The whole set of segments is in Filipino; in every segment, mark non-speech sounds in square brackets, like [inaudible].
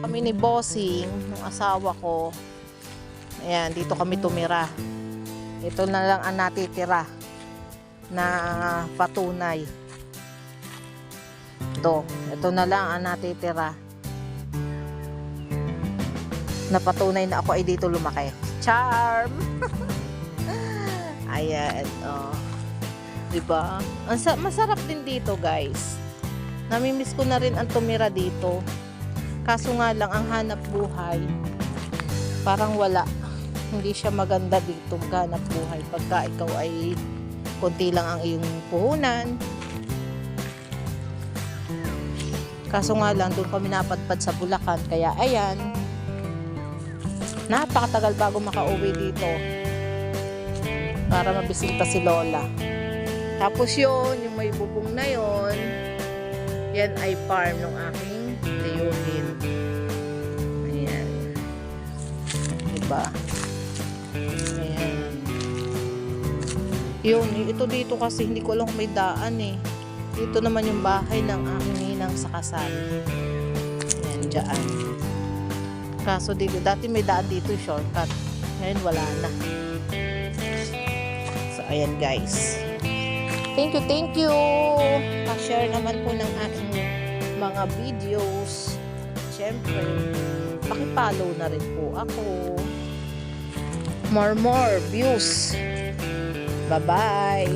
Kami ni Bossing, ng asawa ko. Ayan, dito kami tumira. Ito na lang ang natitira na patunay. Ito, ito na lang ang natitira. Na patunay na ako ay dito lumaki. Charm! [laughs] Ayan, oh. Diba? Masarap din dito, guys. Namimiss ko na rin ang tumira dito. Kaso nga lang, ang hanap buhay, parang wala. Hindi siya maganda dito, hanap buhay. Pagka ikaw ay konti lang ang iyong puhunan. Kaso nga lang, doon kami napadpad sa Bulacan. Kaya, ayan, napakatagal bago makauwi dito para mabisita si Lola. Tapos yun, yung may bubong na yon yan ay farm ng aking tiyuhin. Ayan. Diba? Ayan. Yun, ito dito kasi hindi ko alam kung may daan eh. Dito naman yung bahay ng aking ninang sa kasal. Ayan, dyan. Kaso dito, dati may daan dito shortcut. Ngayon wala na. So, ayan guys. Thank you, thank you. Pa-share naman po ng aking mga videos. Siyempre, pakipollow na rin po ako. More, more views. Bye-bye.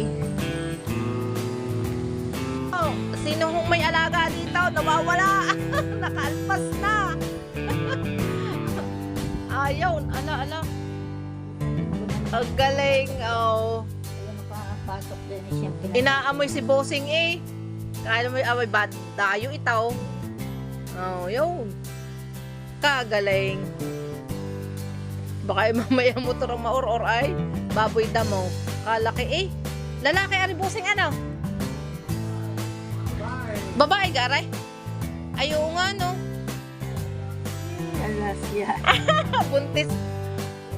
Oh, sino hong may alaga dito? Nawawala. [laughs] Nakaalpas na. Ayaw. Ala, ala. Ang galing. Oh. Pasok din. Inaamoy si Bossing eh. Kaya mo amoy bad dayo itaw. Oh, yun. Kagaling. Baka ay [laughs] mamaya mo turang mauror ay baboy damo. Kalaki eh. Lalaki ari Bossing ano? Babae garay. Ayaw nga no. Alas ya. [laughs] Buntis.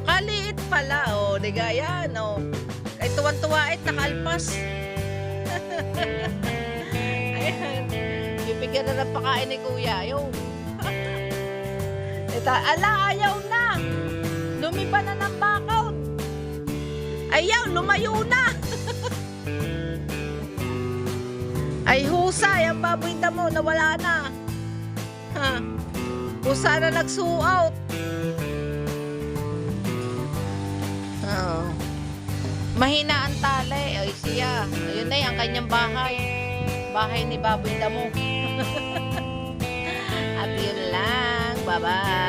Kaliit pala oh. Di gaya no. Ay tuwan-tuwa eh. Nakalpas. [laughs] Ng pakain ni Kuya. Ayaw. [laughs] Ito, ala, ayaw na. Lumiba na ng bakaw. Ayaw, lumayo na. [laughs] Ay, husay. Ang baboy damo, nawala na. Ha? Husa na nag-suout. Oo. Mahina ang tali. Ay, siya. Ayun na ang kanyang bahay. Bahay ni Baboy Damo. [laughs] At yun lang. Bye-bye.